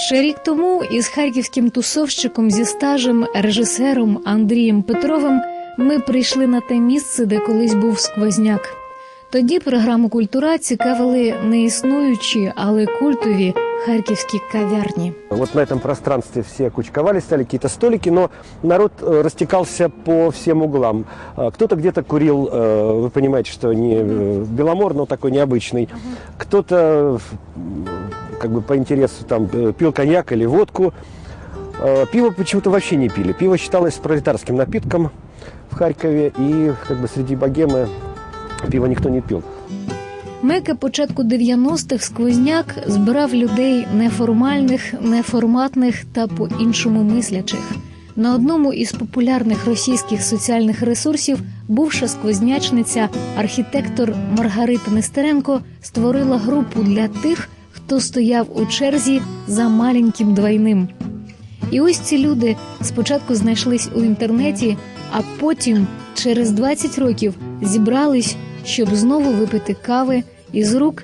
Ще рік тому із харківським тусовщиком зі стажем режисером Андрієм Петровим ми прийшли на те місце, де колись був сквозняк. Тоді програму культура цікавили не існуючі, але культові харківські кав'ярні. Вот на этом пространстве все кучковались, стали какие-то столики, но народ э, растекался по всем углам. А, Кто-то где-то курил, э, вы понимаете, что не э, Беломор, но такой необычный. Кто-то м, как бы по интересу там э, пил коньяк или водку. Э, Пиво почему-то вообще не пили. Пиво считалось пролетарским напитком в Харькове, и как бы среди богемы пиво никто не пил. Мека початку 90-х сквозняк збирав людей неформальних, неформатних та по-іншому мислячих. На одному із популярних російських соціальних ресурсів бувша сквознячниця, архітектор Маргарита Нестеренко створила групу для тих, хто стояв у черзі за маленьким двойним. І ось ці люди спочатку знайшлись у інтернеті, а потім, через 20 років, зібрались, щоб знову випити кави із рук